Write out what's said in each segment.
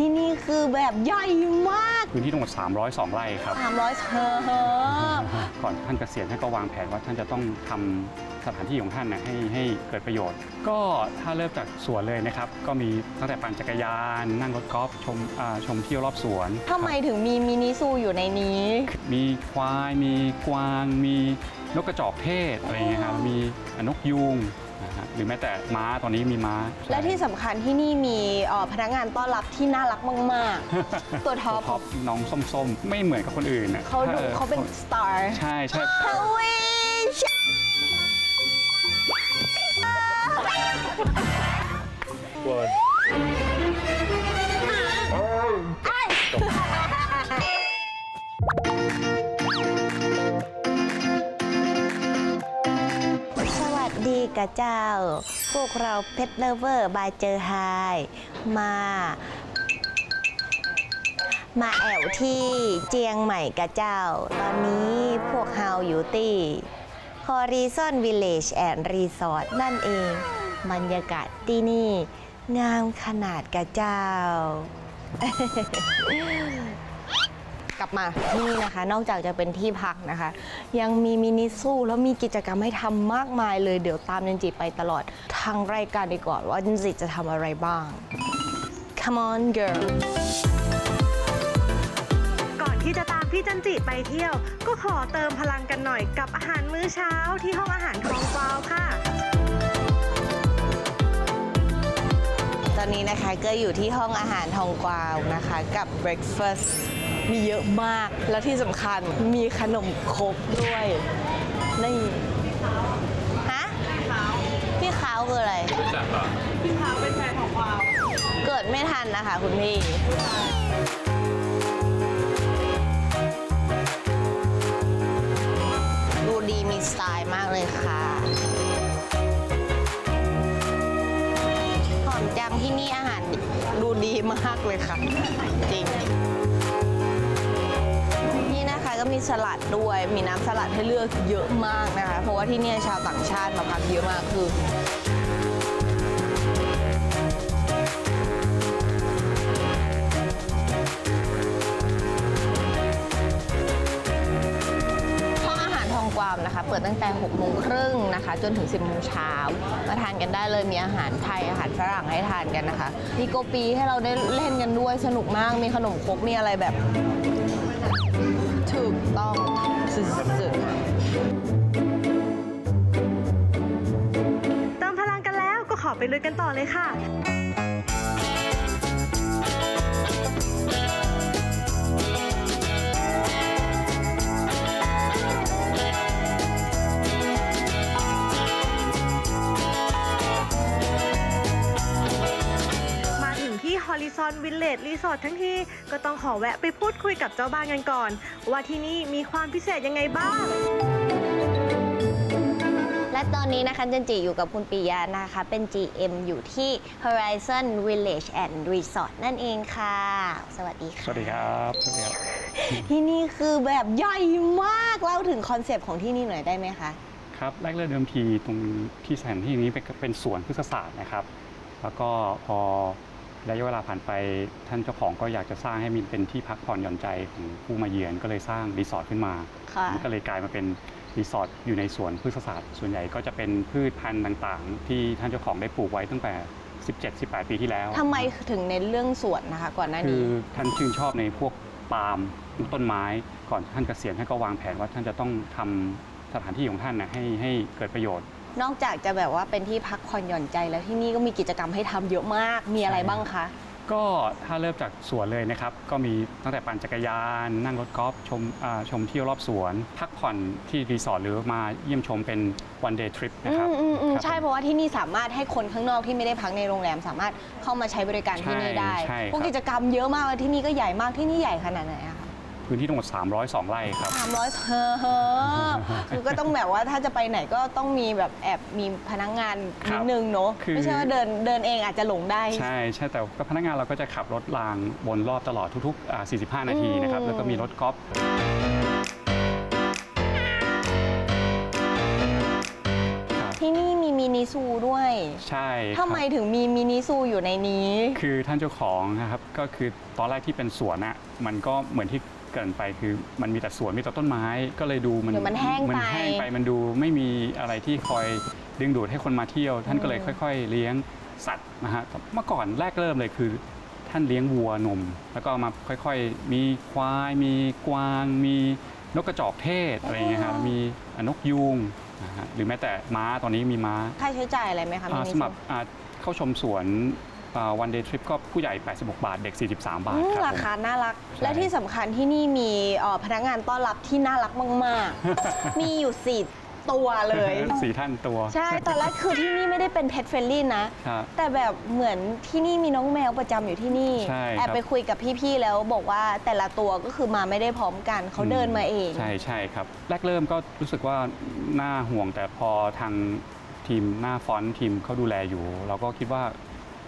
ที่นี่คือแบบใหญ่มากพื้นที่ทั้งหมด 302 ไร่ครับ 300เธอก่อนท่านเกษียณท่านก็วางแผนว่าท่านจะต้องทำสถานที่ของท่านนะให้ให้เกิดประโยชน์ ก็ถ้าเริ่มจากสวนเลยนะครับ ก็มีตั้งแต่ปั่นจักรยาน นั่งรถกอล์ฟชมอ่าชมเที่ยวรอบสวนทำไมถึงมีมินิซูอยู่ในนี้ มีควาย มีกวาง มีนกกระจอกเทศอะไรอย่างเงี้ยครับมีนกยูง นะฮะหรือแม้แต่ม้าตอนนี้มีม้าและที่สำคัญที่นี่มีเอ่อพนักงานต้อนรับที่น่ารักมาก ๆ ตัวท็อปท็อปน้องส้มๆ ไม่เหมือนกับคนอื่นน่ะเขาดูออเขาเป็นสตาร์ ใช่ใช่ ทวิชส กะเจ้า พวกเราเพชรเลเวอร์บายเจอไฮมา มาแอวที่เจียงใหม่กะเจ้า ตอนนี้พวกเฮาอยู่ที่ Horizon Village and Resort นั่นเอง บรรยากาศที่นี่ งามขนาดกะเจ้า กลับมาที่นี่นะคะ นอกจากจะเป็นที่พักนะคะ ยังมีมินิซูแล้วมีกิจกรรมให้ทำมากมายเลยเดี๋ยวตามจันจิไปตลอดทางรายการดีกว่าว่าจันจิจะทำอะไรบ้าง Come on girl ก่อนที่จะตามพี่จันจิไปเที่ยว ก็ขอเติมพลังกันหน่อยกับอาหารมื้อเช้าที่ห้องอาหารทองกวาวค่ะ ตอนนี้นะคะก็อยู่ที่ห้องอาหารทองกวาวนะคะกับ breakfast มีเยอะมาก แล้วที่สำคัญมีขนมครกด้วย นี่ ฮะ พี่ขาวคืออะไรพี่ขาวเป็นแฟนของกวาว เกิดไม่ทันนะคะคุณพี่ ดูดีมีสไตล์มากเลยค่ะหอมจังที่นี่อาหารดูดีมากเลยค่ะ จริงนี่นะคะก็ มีสลัดด้วย มีน้ำสลัดให้เลือกเยอะมากนะคะ เพราะว่าที่เนี่ยชาวต่างชาติมาพักเยอะมากคือห้องอาหารทองกวามนะคะเปิดตั้งแต่6โมงครึ่งนะคะ จนถึง 10โมงเช้ามาทานกันได้เลยมีอาหารไทยอาหารฝรั่งให้ทานกันนะคะมีโกปีให้เราได้เล่นกันด้วยสนุกมากมีขนมครกมีอะไรแบบ สุดเติมพลังกันแล้วก็ขอไปลุยกันต่อเลยค่ะ ถึงที่ Horizon Village Resort ทั้งทีก็ต้องขอแวะไปพูดคุยกับเจ้าบ้านกันก่อน ว่าที่นี่มีความพิเศษยังไงบ้างๆและตอนนี้นะคะจันจิอยู่กับคุณปิยานะคะ เป็น GM อยู่ที่ Horizon Village and Resort นั่นเองค่ะ สวัสดีสค่ะ วัสดีครับสวัสดีครับ ที่นี่คือแบบใหญ่มากเล่าถึงคอนเซปต์ของที่นี่หน่อยได้ไหมคะ ครับแรกเริ่มเดิมทีตรงที่สถานที่นี้เป็นเป็นสวนพฤกษศาสตร์นะครับ แล้วก็พอ ระยะเวลาผ่านไปท่านเจ้าของก็อยากจะสร้างให้มีเป็นที่พักผ่อนหย่อนใจของผู้มาเยือนก็เลยสร้างรีสอร์ทขึ้นมาค่ะ มันก็เลยกลายมาเป็นรีสอร์ทอยู่ในสวนพฤกษศาสตร์ ส่วนใหญ่ก็จะเป็นพืชพันธุ์ต่างๆ ที่ท่านเจ้าของได้ปลูกไว้ตั้งแต่ 17-18 ปีที่แล้วทำไมถึงเน้นเรื่องสวนนะคะ ก่อนหน้าคืนี้อท่านชื่นชอบในพวกปาล์มต้นไม้ ก่อนท่านเกษียณท่านก็วางแผนว่าท่านจะต้องทำสถานที่ของท่านนะให้ให้เกิดประโยชน์ นอกจากจะแบบว่าเป็นที่พักผ่อนหย่อนใจแล้วที่นี่ก็มีกิจกรรมให้ทำเยอะมาก มีอะไรบ้างคะ ก็ถ้าเริ่มจากสวนเลยนะครับ ก็มีตั้งแต่ปั่นจักรยาน นั่งรถกอล์ฟชมอ่าชมเที่ยวรอบสวน พักผ่อนที่รีสอร์ทหรือมาเยี่ยมชมเป็น one day trip อืนะครับมอืมอืมครับใช่เพราะว่าที่นี่สามารถให้คนข้างนอกที่ไม่ได้พักในโรงแรม สามารถเข้ามาใช้บริการที่นี่ได้ใช่ใช่พวกครับกิจกรรมเยอะมากแล้วที่นี่ก็ใหญ่มากที่นี่ใหญ่ขนาดไหนอะคะ พื้นที่ทั้งหมด 302 ไร่ครับ สามร้อยเฮ้อคือก็ต้องแบบว่าถ้าจะไปไหนก็ต้องมีแบบแอบมีพนักงานครันิบดนึงเนาะคือ ไม่ใช่ว่าเดินเดินเองอาจจะหลงได้ ใช่ใช่แต่ก็พนักงานเราก็จะขับรถรางวนรอบตลอดทุกๆอ่า45 นาทีนะครับอืมแล้วก็มีรถกอล์ฟ มีมินินิซูด้วยใช่ครับ ทำไมถึงมีมินิซูอยู่ในนี้ คือท่านเจ้าของนะครับก็คือตอนแรกที่เป็นสวนอะมันก็เหมือนที่เกรินไปคือมันมีแต่สวนมีแต่ต้นไม้ก็เลยดูมันเดี๋ยวมันแห้งมัไป แห้งไปมันดูไม่มีอะไรที่คอยดึงดูดให้คนมาเที่ยว ท่านก็เลยอืมค่อย ๆ เลี้ยงสัตว์นะฮะเมื่อก่อนแรกเริ่มเลยคือ ท่านเลี้ยงวัวนม แล้วก็มาค่อยๆ มีควาย มีกวาง มีนกกระจอกเทศอะไรอย่างเงี้ยครับมีนกยูง นะฮะหรือแม้แต่ม้าตอนนี้มีม้าค่าใช้จ่ายอะไรไหมคะมิอ่านิสซูมัครอ่าเข้าชมสวนวันเดย์ทริปก็ผู้ใหญ่ 86 บาท เด็ก 43 บาทอืมครับราผมคาน่ารักใช่และที่สำคัญที่นี่มีเอ่อพนักงานต้อนรับที่น่ารักมาก ๆ มีอยู่สี่ ตัวเลย สี่ท่านตัวใช่ตอนแรกคือที่นี่ไม่ได้เป็นเพ t เฟ r ลี่นะ ครับ แต่แบบเหมือนที่นี่มีน้องแมวประจำอยู่ที่นี่ ใช่แอบครับไปคุยกับพี่ๆแล้วบอกว่าแต่ละตัวก็คือมาไม่ได้พร้อมกันเขาเดินมาเอง ใช่ใช่ครับ แรกเริ่มก็รู้สึกว่าน่าห่วงแต่พอทางทีมหน้าฟอนต์ทีมเขาดูแลอยู่ เราก็คิดว่า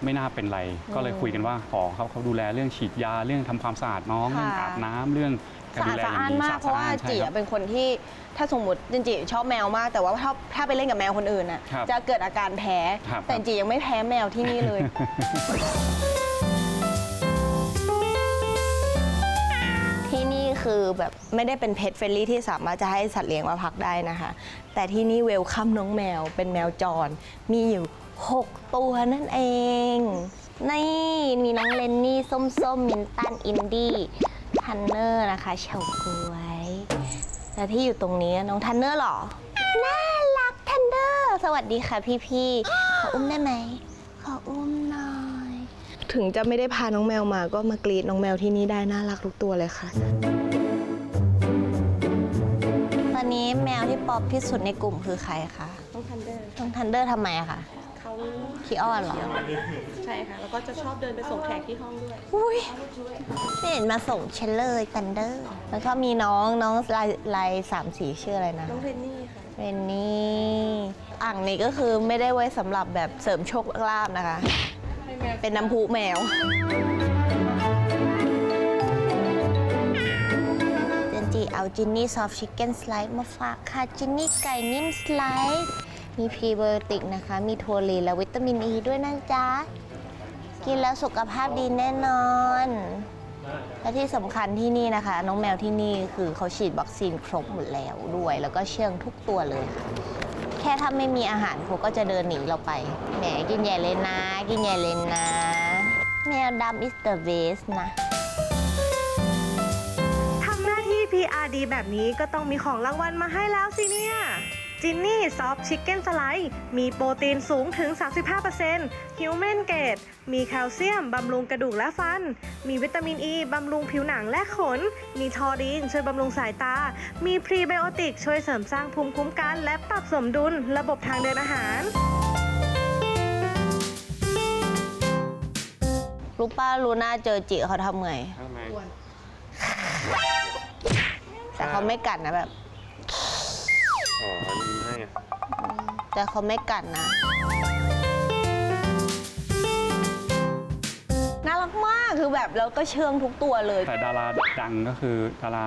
ไม่น่าเป็นไร ก็เลยคุยกันว่าขอเขาเขาดูแลเรื่องฉีดยาเรื่องทำความสะอาดน้องค่ะ เรื่องอาบน้ำเรื่องการ สะดูอาดแลอย่าสะอ้างนดีมากเพราะว่าสอดจีใช่คอะบเป็นคนที่ถ้าสมมติจริงๆชอบแมวมาก แต่ว่าถ้าถ้าไปเล่นกับแมวคนอื่นอะครับจะเกิดอาการแพ้ ครับ แต่จียังไม่แพ้แมวที่นี่เลย ที่นี่คือแบบไม่ได้เป็นเพ t เฟ r ลี่ที่สามารถจะให้สัตว์เลี้ยงมาพักได้นะคะ แต่ที่นี่เวลคัมน้องแมวเป็นแมวจร มีอยู่ 6 ตัวนั่นเอง นี่มีน้องเลนนี่ส้มส้มมินตันอินดี้ ทันเนอร์นะคะเฉาก๊วย และที่อยู่ตรงนี้น้องทันเนอร์เหรอ น่ารักทันเนอร์ สวัสดีค่ะพี่ๆ ขออุ้มได้ไหม ขออุ้มหน่อย ถึงจะไม่ได้พาน้องแมวมาก็มากรีดน้องแมวที่นี่ได้น่ารักทุกตัวเลยค่ะ ตอนนี้แมวที่ป๊อปที่สุดในกลุ่มคือใครคะ น้องทันเดอร์ น้องทันเดอร์ทำไมอะคะเขาขี้อ้อนเหรอ ใช่ค่ะ แล้วก็จะชอบเดินไปส่งแขกที่ห้องด้วย อุ้ยไม่เห็นมาส่งเชลเลยทันเดอร์ แล้วก็มีน้องน้องลายลายสามสีชื่ออะไรนะ น้องเรนนี่ค่ะ เรนนี่อ่างนี้ก็คือไม่ได้ไว้สำหรับแบบเสริมโชคลาภนะคะ เป็นน้ำพุแมว เจนจีเอาจินนี่ซอฟชิคเก้นสไลด์มาฝากค่ะจินนี่ไก่นิ่มสไลด์ มีพรีไบโอติกนะคะ มีทัวรีนและวิตามินอ e ีด้วยนะจ๊ะ กินแล้วสุขภาพดีแน่นอน และที่สำคัญที่นี่นะคะ น้องแมวที่นี่คือเขาฉีดวัคซีนครบหมดแล้วด้วย แล้วก็เชื่องทุกตัวเลยค่ะ แค่ถ้าไม่มีอาหารเขาก็จะเดินหนีเราไป แหมกินใหญ่เลยนะ กินใหญ่เลยนะ แมวดำ is the best นะทำหน้าที่ PR ดีแบบนี้ก็ต้องมีของรางวัลมาให้แล้วสิเนี่ย จินนี่ซอฟชิคเก้นสไลด์มีโปรตีนสูงถึง 35%ฮิวแมนเกตมีแคลเซียม บำรุงกระดูกและฟัน มีวิตามินอ e, ีบำรุงผิวหนังและขน มีทอรีนช่วยบำรุงสายตา มีพรีไบโอติกช่วยเสริมสร้างภูมิคุ้มกัน และปรับสมดุลระบบทางเดินอาหารรู้ป้าลูน่าเจอจิเขาทำไงทำไมแต่เขาไม่กัดนะแบบ อ๋อยิ้มให้แต่เขาไม่กัดนะ น่ารักมากคือแบบเราก็เชื่องทุกตัวเลย แต่ดาราดังก็คือดารา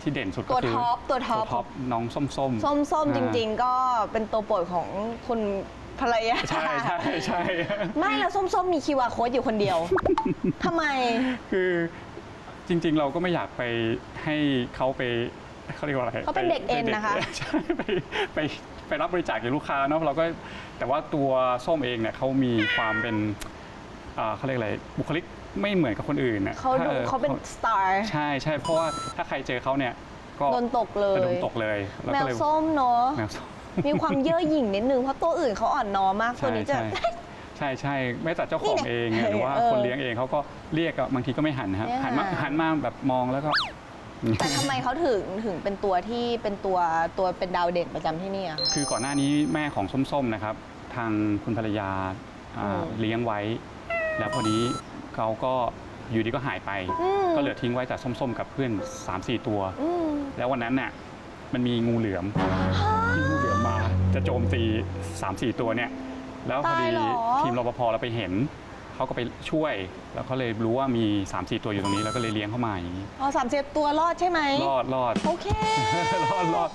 ที่เด่นสุดตัก็วคือท็อปตัวท็อปตัวท็อปน้องส้มส้มส้มส้มอ่าจริง ๆ ก็เป็นตัวโปรดของคุณภรรยาใช่ใช่ใช่ ไม่แล้วส้มส้มมีคิวอาร์โค้ดอยู่คนเดียว ทำไม คือจริงๆเราก็ไม่อยากไปให้เขาไป เขาเรียกว่าอะไรเขาเป็นเด็กเอ็นไปนะคะใช่ไปไปไปรับบริจาคจากลูกค้าเนาะเราก็แต่ว่าตัวส้มเองเนี่ยเขามีความเป็นอ่าเขาเรียกอะไรบุคลิกไม่เหมือนกับคนอื่นน่ะเขาดูถ้อเขาเป็นสตาร์ใช่ใช่เพราะว่าถ้าใครเจอเขาเนี่ยก็โดนตกเลจะยโดนตกเลยแล้วแมก็วเลยส้มเนาะแมวส้มมีความเย่อหยิ่งนิดนึงเพราะตัวอื่นเขาอ่อนน้อมมากตัวใช่นี้จะใช่ใช่ใช่แม้แต่เจ้าของนี่ไงเองเนี่ยหรือว่าเออคนเลี้ยงเองเขาก็เรียกอะบางทีก็ไม่หันนะครับไม่หัหันนมาหันมาแบบมองแล้วก็ แต่ทำไมเขาถึงถึงเป็นตัวที่เป็นตัวตัวเป็นดาวเด่นประจำที่นี่อะคือก่อนหน้านี้แม่ของส้มๆนะครับ ทางคุณภรรยาอ่าอืม เลี้ยงไว้ แล้วพอดีเขาก็อยู่ดีก็หายไป อืมก็เหลือทิ้งไว้แต่ส้มๆ กับเพื่อน 3-4 ตัว อืมแล้ววันนั้นน่ะมันมีงูเหลือมมีงูเหลือมมาจะโจมตี 3-4 ตัวเนี่ย แล้วพอดีตายเหรอทีมรปภเราไปเห็น เขาก็ไปช่วย แล้วเขาเลยรู้ว่ามี 3-4 ตัวอยู่ตรงนี้ แล้วก็เลยเลี้ยงเข้ามาอย่างนี้อ๋อสามเจ็ดตัวรอดใช่ไหมรอดรอด โอเค รอดรอด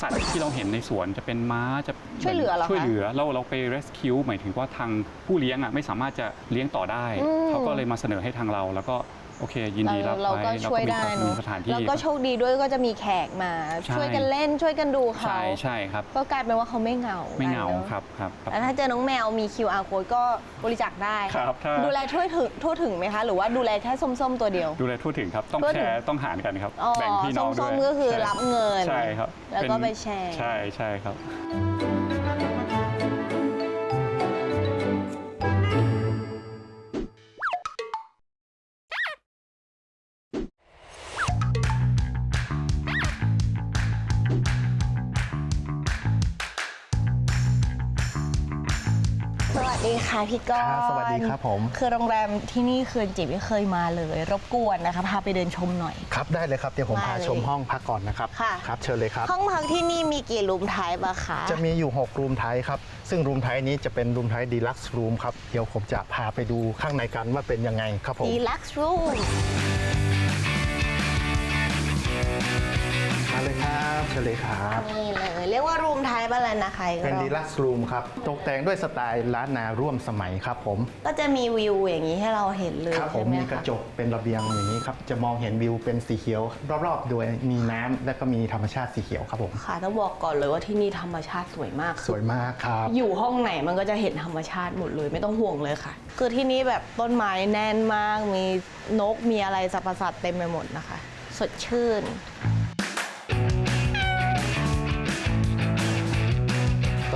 สัตว์ที่เราเห็นในสวนจะเป็นม้าจะช่วยเหลือเหรอคะช่วยเหลือเราเราไป rescue หมายถึงว่าทางผู้เลี้ยงอะไม่สามารถจะเลี้ยงต่อได้ อืม เขาก็เลยมาเสนอให้ทางเรา แล้วก็ โอเค ยินดีรับเราไว้ก็ช่วยได้มีเนอะสถานที่ แล้วก็โชคดีด้วยก็จะมีแขกมา ใช่ ช่วยกันเล่นช่วยกันดูเขาใช่ใช่ครับ ก็กลายเป็นว่าเขาไม่เหงาไม่เหงากันนอะครับครับครับ แล้วถ้าเจอน้องแมวมี QR code ก็บริจาคได้ ครับถ้า ดูแลทั่วถึงทั่วถึงไหมคะ หรือว่าดูแลแค่ส้มๆตัวเดียว ดูแลทั่วถึงครับ ต้องทั่วแชถึง ร์ต้องหารกันครับ อ๋อแบ่งพี่น้องด้วยส้มๆก็คือใช่รับเงิน ใช่ครับแล้วก็เนไปแชร์ ใช่ใช่ครับ วัสดีค่ะพี่ก้อครับนสวัสดีครับผม คือโรงแรมที่นี่คือจิบไม่เคยมาเลย รบกวนนะคะพาไปเดินชมหน่อย ครับได้เลยครับเดี๋ยวผมมาพาเลยชมห้องพักก่อนนะครับค่ะ ครับเชิญเลยครับ ห้องพักที่นี่มีกี่รูมไทป์อะคะ จะมีอยู่ 6 รูมไทยครับ ซึ่งรูมไทยนี้จะเป็นรูมไทยดีลักซ์รูมครับ เดี๋ยวผมจะพาไปดูข้างในกันว่าเป็นยังไงครับผม ดีลักซ์รูม มาเลยครับเชิญเลยครับ นี่เลยเรียกว่ารูมไทป์อะไรนะคะอีกเป็นรอบดีลักซ์รูมครับ ตกแต่งด้วยสไตล์ล้านนาร่วมสมัยครับผม ก็จะมีวิวอย่างนี้ให้เราเห็นเลยครับผมใช่ไหมมีกระคะจกเป็นระเบียงอย่างนี้ครับ จะมองเห็นวิวเป็นสีเขียว รอบๆโดยมีน้ำและก็มีธรรมชาติสีเขียวครับผม ค่ะต้องบอกก่อนเลยว่าที่นี่ธรรมชาติสวยมาก สวยมากครับ อยู่ห้องไหนมันก็จะเห็นธรรมชาติหมดเลยไม่ต้องห่วงเลยค่ะ คือที่นี่แบบต้นไม้แน่นมาก มีนกมีอะไรสรรพสัตว์เต็มไปหมดนะคะ สดชื่น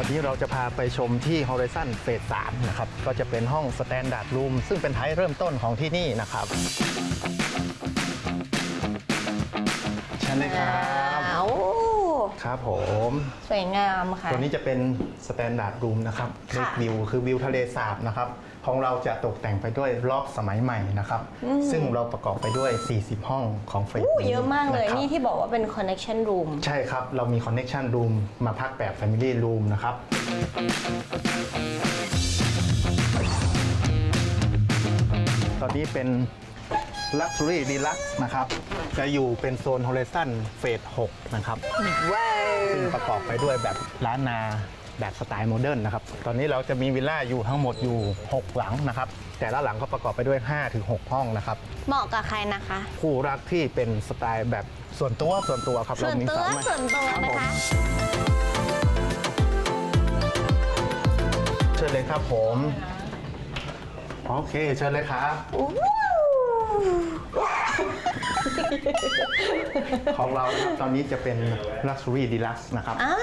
อนนี้เราจะพาไปชมที่ Horizon Phase 3นะครับ ก็จะเป็นห้อง Standard Room ซึ่งเป็นไทป์เริ่มต้นของที่นี่นะครับเชิญเลยครับอ้าวครับผม สวยงามค่ะ ตัวนี้จะเป็น Standard Room นะครับค่ะเล็กวิวคือวิวทะเลสาบนะครับ ของเราจะตกแต่งไปด้วยรอบสมัยใหม่นะครับ ซึ่งเราประกอบไปด้วย 40 ห้องของเฟรอู้เยอะมากเลยนะครับนี่ที่บอกว่าเป็น connection room ใช่ครับ เรามี Connection Room มาพักแบบ Family Room นะครับตอนนี้เป็น Luxury Deluxe นะครับ จะอยู่เป็นโซน Horizon Phase 6 นะครับว้าวซึ่งประกอบไปด้วยแบบล้านนา แบบสไตล์โมเดิร์นนะครับ ตอนนี้เราจะมีวิลล่าอยู่ทั้งหมดอยู่ 6 หลังนะครับ แต่ละหลังก็ประกอบไปด้วย 5-6 ห้องนะครับ เหมาะกับใครนะคะ คู่รักที่เป็นสไตล์แบบส่วนตัวส่วนตัวครับส่วนเรามีตัวสามารถส่วนตัวครับนะผมคะ เชิญเลยครับผม โอเคเชิญเลยครับ อู้ของเรานะครับตอนนี้จะเป็น Luxury Deluxe นะครับ อ่า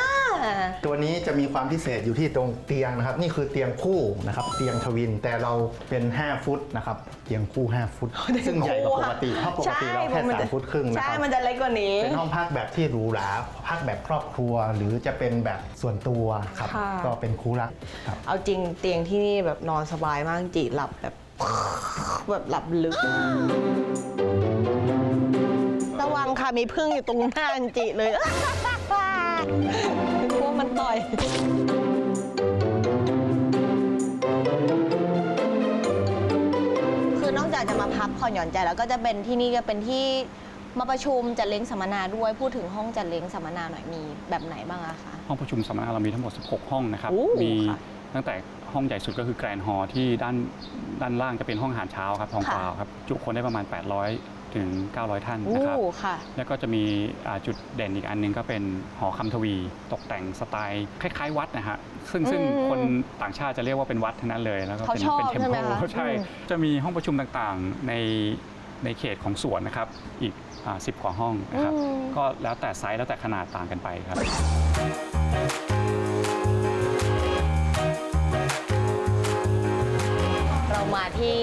ตัวนี้จะมีความพิเศษอยู่ที่ตรงเตียงนะครับ นี่คือเตียงคู่นะครับ เตียงทวินแต่เราเป็น 5 ฟุตนะครับ เตียงคู่ 5 ฟุต ซึ่งใหญ่กว่าปกติเพราะปกติเราแค่ใช่3ฟุตครึ่งนะใช่ครับมันจะเล็กกว่านี้ เป็นห้องพักแบบที่หรูหรา พักแบบครอบครัว หรือจะเป็นแบบส่วนตัวครับค่ะก็เป็นคู่รักครับ เอาจริงเตียงที่นี่แบบนอนสบายมากจีหลับแบบแบบหลับลึกระวังค่ะมีพึ่งอยู่ตรงหน้าอันจิเลย นึกว่ามันต่อย คือนอกจากจะมาพักผ่อนหย่อนใจแล้วก็จะเป็นที่นี่ก็เป็นที่มาประชุมจัดเลี้ยงสัมมนาด้วยพูดถึงห้องจัดเลี้ยงสัมมนาหน่อยมีแบบไหนบ้างอะคะ ห้องประชุมสัมมนาเรามีทั้งหมด 16 ห้องนะครับ โอ้มีค่ะตั้งแต่ห้องใหญ่สุดก็คือแกรนด์ฮอลที่ด้านด้านล่างจะเป็นห้องอาหารเช้าครับทองค่ะกวาวครับ จุคนได้ประมาณ 800 ถึง 900 ท่านอู้นะครับค่ะ แล้วก็จะมีอ่าจุดเด่นอีกอันหนึงก็เป็นหอคำทวีตกแต่งสไตล์คล้ายๆ วัดนะฮะซึ่งซึ่งอืมคนต่างชาติจะเรียกว่าเป็นวัดทั้งนั้นเลย แล้วก็เขาเป็นชอบเป็นเทมใช่ไหมเพลคะใช่อืมจะมีห้องประชุมต่างๆในในเขตของสวนนะครับ อีกสิบกว่าห้องนะครับอืมก็แล้วแต่ไซส์แล้วแต่ขนาดต่างกันไปครับเรามาที่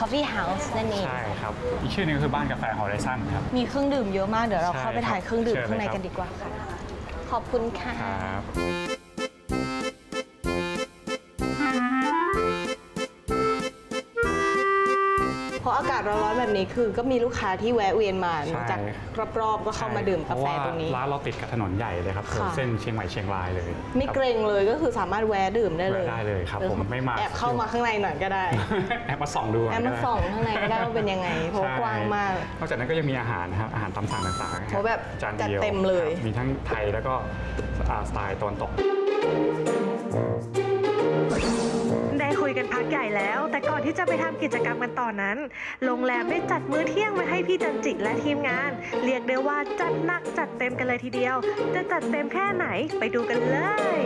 Coffee House นั่นเอง ใช่ครับ อีกชื่อหนึงก็คือบ้านกาแฟฮอลไลซันครับ มีเครื่องดื่มเยอะมากเดี๋ยวเราใช่เข้าไปถ่ายครับเครื่องดื่มเชิญข้างในเลยครับกันดีกว่าค่ะ ขอบคุณค่ะ ครับ นๆแบบนี้คือก็มีลูกค้าที่แวะเวียนมาเนอะใช่ จากรอบๆก็เข้ามาดื่มกาแฟตรงนี้ เพาะว่าร้านเราติดกับถนนใหญ่เลยครับค่ะ เส้นเชียงใหม่เชียงรายเลยไม่เกรงเลยก็คือสามารถแวะดื่มได้เลยแวะได้เลยครับ ผมไม่มาแอบเข้ามาข้างในหน่อยก็ได้ แอบมาส่องดูก่นแอบมาก็ได้ส่องข้างในก็ได้ว่าเป็นยังไงเพราะใช่กว้างมาก นอกจากนั้นก็ยังมีอาหารนะครับอาหารตามสั่งต่างๆนะคโอ้รัแบบจานจัดเดียวเต็มเลย ครับมีทั้งไทยแล้วก็อ่าสไตล์ตะวันตกได้คุย กันพักใหญ่แล้ว แต่ก่อนที่จะไปทำกิจกรรมกันต่อนนั้น โรงแรมได้จัดมื้อเที่ยงไว้ให้พี่จันจิและทีมงาน เรียกได้ว่าจัดหนักจัดเต็มกันเลยทีเดียว จะจัดเต็มแค่ไหนไปดูกันเลย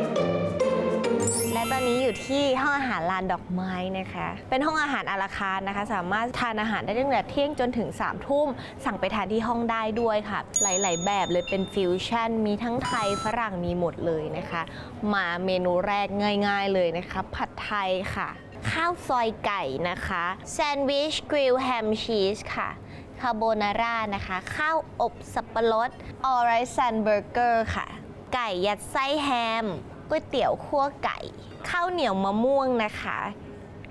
และตอนนี้อยู่ที่ห้องอาหารลานดอกไม้นะคะ เป็นห้องอาหารอาราคารนะคะ สามารถทานอาหารได้ตั้งแต่เที่ยงจนถึง3ามทุ่ม สั่งไปทานที่ห้องได้ด้วยค่ะ หลาย ๆ แบบเลยเป็นฟิวชั่น มีทั้งไทยฝรั่งมีหมดเลยนะคะ มาเมนูแรกง่าย ๆ เลยนะคะ ผัดไทยค่ะ ข้าวซอยไก่นะคะแซนด์วิชกริลแฮมชีสค่ะคาโบนาร่านะคะ ข้าวอบสับปะรดออริสันเบอร์เกอร์ค่ะ ไก่ยัดไส้แฮมก๋วยเตี๋ยวคั่วไก่ ข้าวเหนียวมะม่วงนะคะ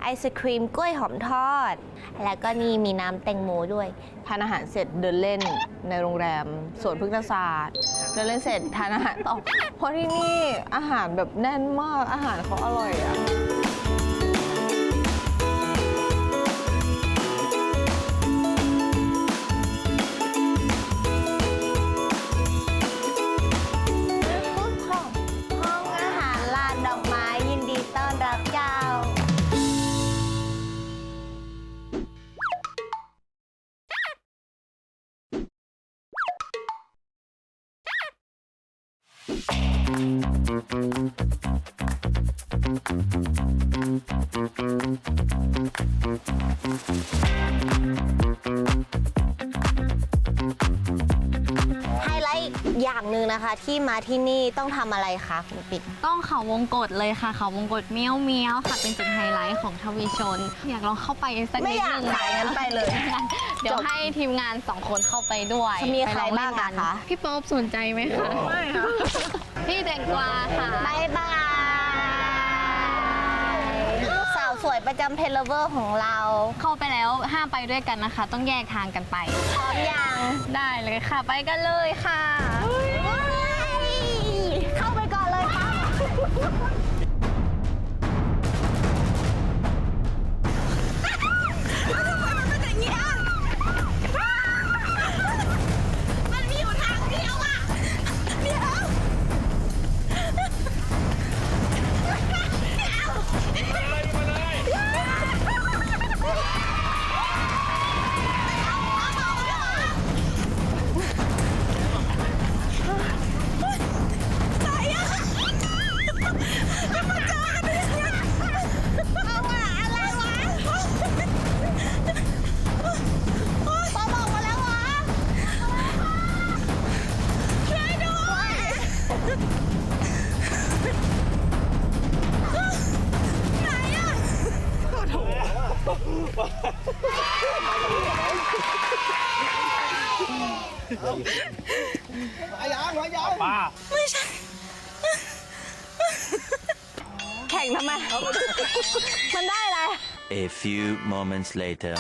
ไอศครีมกล้วยหอมทอด แล้วก็นี่มีน้ำแตงโมด้วย ทานอาหารเสร็จเดินเล่นในโรงแรมสวนพฤกษศาสตร์เดินเล่นเสร็จทานอาหารต่อเพราะที่นี่อาหารแบบแน่นมากอาหารเขาอร่อยอะ หนึ่งนะคะ ที่มาที่นี่ต้องทำอะไรคะคุณปิ๊กต้องเขาวงกตเลยค่ะ เขาวงกตเมี้ยวเมี้ยวค่ะเป็นจุดไฮไลท์ของทวีชน อยากลองเข้าไปสักไม่นิดอยากนึงขายงั้นไปเลยงั้นเดี๋ยวให้ทีมงานสองคนเข้าไปด้วยจะมีใครไปลอบ้างเล่นกัอะนคะ พี่โป๊อบสนใจไหมคะไม่ค่ะพี่แตงกวาค่ะ บายบายสาวสวยประจำเทเลเวอร์ของเรา เข้าไปแล้วห้ามไปด้วยกันนะคะ ต้องแยกทางกันไป พร้อมยัง ได้เลยค่ะ ไปกันเลยค่ะ later.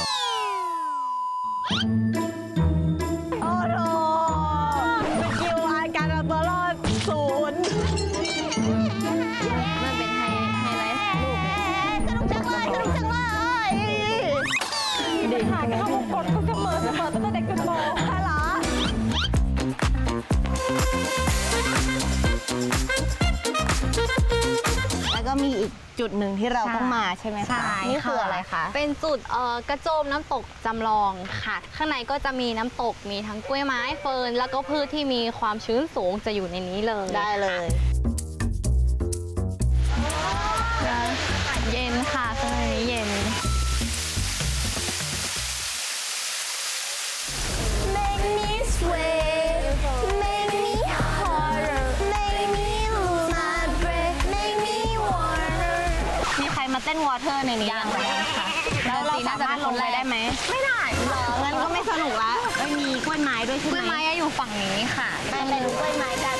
จุดหนึ่งที่เราต้องมาใช่ไหมคะใช่นี่คืออะไรคะเป็นจุดเอ่อกระโจมน้ำตกจำลองค่ะ ข้างในก็จะมีน้ำตกมีทั้งกล้วยไม้เฟิร์นแล้วก็พืชที่มีความชื้นสูงจะอยู่ในนี้เลย ได้เลยเวอเตอร์ในนี้ยังไหมคะแล้วเราสามารถลงไปได้ไหมไม่ได้หรองั้นก็ไม่สนุกละไม่มีกล้วยไม้ด้วยใช่กไหมล้วยไม้อยู่ฝั่งนี้ค่ะไปไปดูกล้วยไม้กัน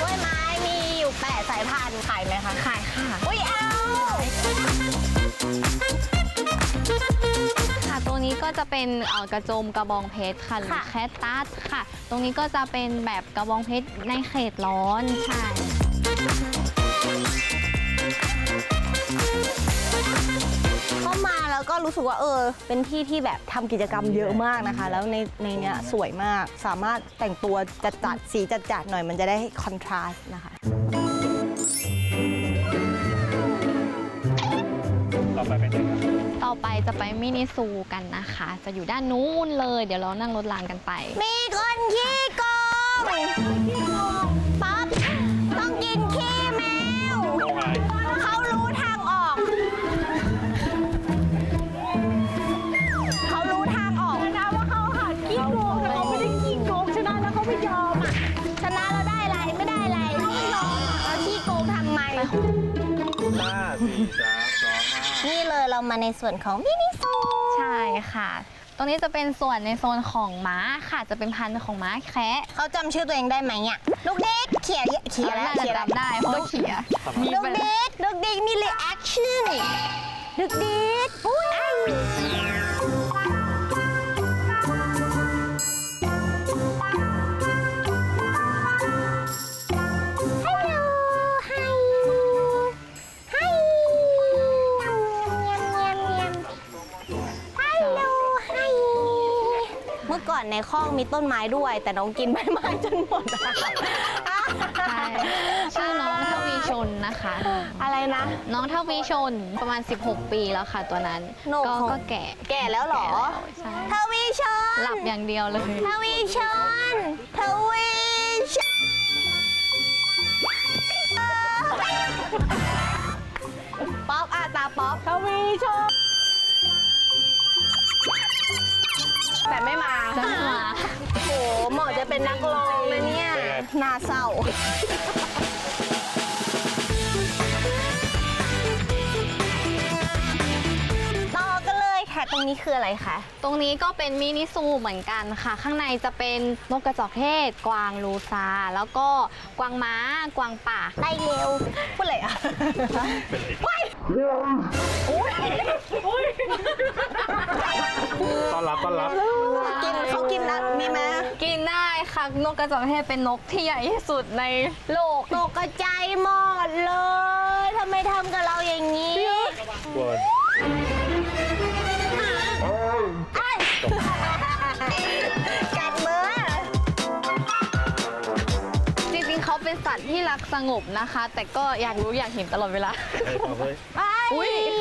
กล้วยไม้มีอยู่แปดสายพันธุ์ขายไหมคะขายค่ะอุ้ยเอาค่ะตัวนี้ก็จะเป็นเอ่อกระโจมกระบองเพชรค่ะหรือค่ะแคตตัสค่ะ ตรงนี้ก็จะเป็นแบบกระบองเพชรในเขตร้อนใช่ แล้วก็รู้สึกว่าเออ เป็นที่ที่แบบทำกิจกรรมเยอะมากนะคะ แล้วในในเนี้ยสวยมากสามารถแต่งตัวจัดจัดๆสีจัดจัดๆหน่อยมันจะได้คอนทราสต์นะคะต่อไปเป็นยังไงครับต่อไปจะไปมินิซูกันนะคะ จะอยู่ด้านนู้นเลย เดี๋ยวเรานั่งรถรางกันไป มีคนขี้โกง นี่เลยเรามาในส่วนของมินิซูใช่ค่ะ ตรงนี้จะเป็นส่วนในโซนของม้าค่ะ จะเป็นพันธุ์ของม้าแคะเขาจำชื่อตัวเองได้ไหมเนี่ยลูกเด็กเขียเขียแล้วน่าจะเขียแล้วจำได้เพราะว่าเขียมีลูกเป็นเด็กลูกเด็กมีรีแอคชั่นลูกเด็กอุ้ ในข้องมีต้นไม้ด้วย แต่น้องกินใบไม้จนหมดอะใช่ชื่อน้องทวีชนนะคะ อะไรนะ น้องทวีชนประมาณ 16 ปีแล้วค่ะตัวนั้น โหนกก็ของ ก็แก่แก่แล้วเหรอใช่ทวีชนหลับอย่างเดียวเลย ทวีชนทวีชนป๊อปอาตาป๊อปทวีชนแต่ไม่มาจะไม่มาโห เหมาะจะเป็นนักร้องนะเนี่ยน่าเศร้า ต่อกันเลยค่ะ ตรงนี้คืออะไรคะ ตรงนี้ก็เป็นมินิซูเหมือนกันค่ะ ข้างในจะเป็นนกกระจอกเทศ กวางลูซา แล้วก็กวางม้า กวางป่า ไล่เร็วพูดอะไรอะว้าย ต้อนรับต้อนรับ กินเขากินนะมีไหมกินได้ค่ะนกกระจอกเทศเป็นนกที่ใหญ่ที่สุดในโลก ตกกระจายหมดเลยทำไมทำกับเราอย่างนี้ไอ้ เขาเป็นสัตว์ที่รักสงบนะคะ แต่ก็อยากรู้อยากเห็นตลอดเวลาไอ้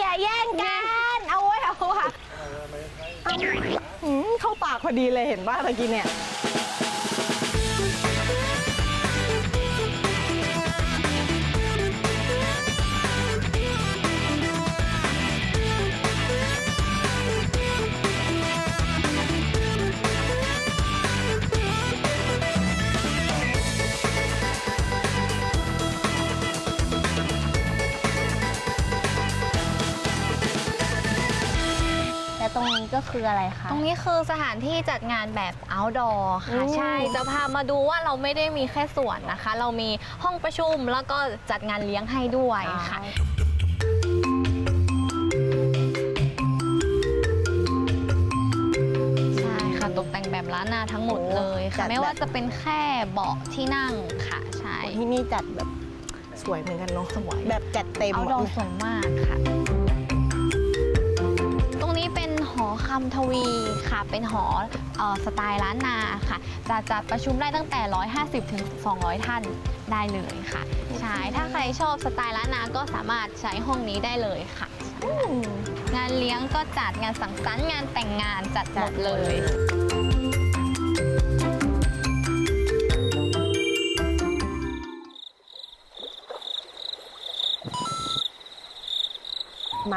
อย่าแย่งกัน เอาไว้เอาค่ะอืมเข้าปากพอดีเลยเห็นป่ะตะกี้เนี่ย ตรงนี้ก็คืออะไรคะ ตรงนี้คือสถานที่จัดงานแบบ outdoor ค่ะ อืม ใช่ จะพามาดูว่าเราไม่ได้มีแค่สวนนะคะ เรามีห้องประชุมแล้วก็จัดงานเลี้ยงให้ด้วยค่ะ ใช่ค่ะ ตกแต่งแบบล้านนาทั้งหมดเลยค่ะไม่ว่าจะเป็นแค่เบาะที่นั่งค่ะ ใช่ ที่นี่จัดแบบสวยเหมือนกันเนาะสวย แบบจัดเต็มเอาดออะสวยมากค่ะ คำทวีค่ะ เป็นหอออสไตล์ล้านนาค่ะ จะจัดประชุมได้ตั้งแต่ 150ถึง200 ท่านได้เลยค่ะ ใช่ ถ้าใครชอบสไตล์ล้านนาก็สามารถใช้ห้องนี้ได้เลยค่ะ งานเลี้ยงก็จัดงานสังสรรค์งานแต่งงานจัดหมดเลย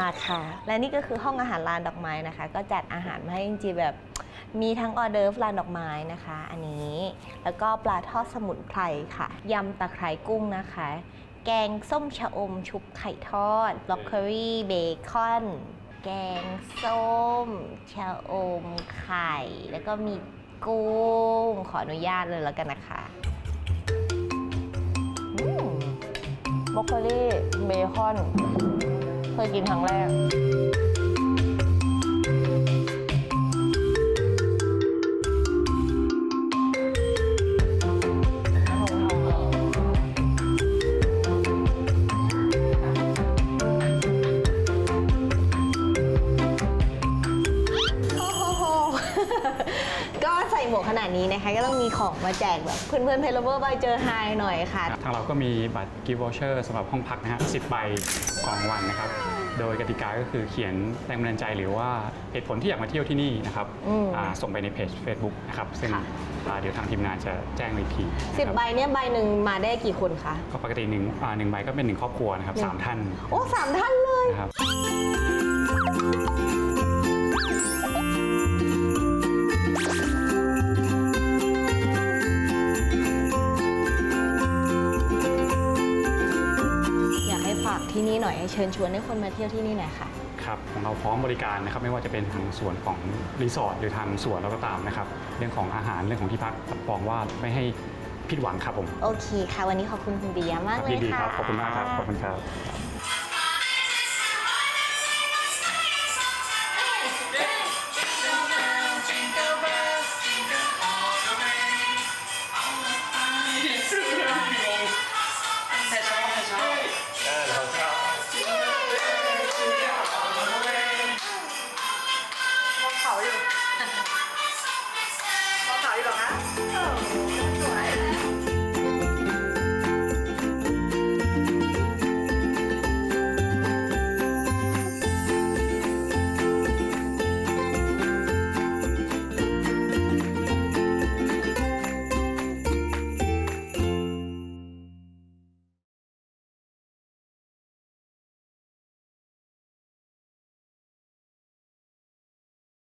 มาค่ะ และนี่ก็คือห้องอาหารลานดอกไม้นะคะ ก็จัดอาหารมาให้จริงๆแบบมีทั้งออเดิร์ฟลานดอกไม้นะคะ อันนี้ แล้วก็ปลาทอดสมุนไพรค่ะยำตะไคร้กุ้งนะคะ แกงส้มชะอม ชุบไข่ทอดบล็อกเคอรี่เบคอนแกงส้มชะอมไข่ แล้วก็มีกุ้งขออนุญาตเลยแล้วกันนะคะบล็อกเคอรี่เบคอน คยกินครั้งแรก ของมาแจกแบบเพื่อนๆเพลเวอร์ใบเจอไฮหน่อยค่ะ ทางเราก็มีบัตรกิฟต์วอเชอร์สำหรับห้องพักนะฮะ10ใบของรางวันนะครับ โดยกติกาก็คือเขียนแรงบันดาลใจหรือว่าเหตุผลที่อยากมาเที่ยวที่นี่นะครับอืมอ่าส่งไปในเพจ Facebook นะครับ ซึ่งค่ะ อ่าเดี๋ยวทางทีมงานจะแจ้งอีกทีสิบนะครับใบเนี่ยใบหนึ่งมาได้กี่คนคะ ก็ปกติหนึ่งอ่าหนึ่งใบก็เป็นหนึ่งครอบครัวนะครับสามท่านโอ้สามท่านเลย นะครับ ชิญชวนให้คนมาเที่ยวที่นี่หน่อยค่ะ ครับของเราพร้อมบริการนะครับไม่ว่าจะเป็นทางส่วนของรีสอร์ทหรือทางสวนเราก็ตามนะครับเรื่องของอาหารเรื่องของที่พักรับรองว่าไม่ให้ผิดหวังครับผมโอเคค่ะ วันนี้ขอบคุณคุณปิยะมากเลยยินดีค่ะครับขอบคุณมากครับขอบคุณครับ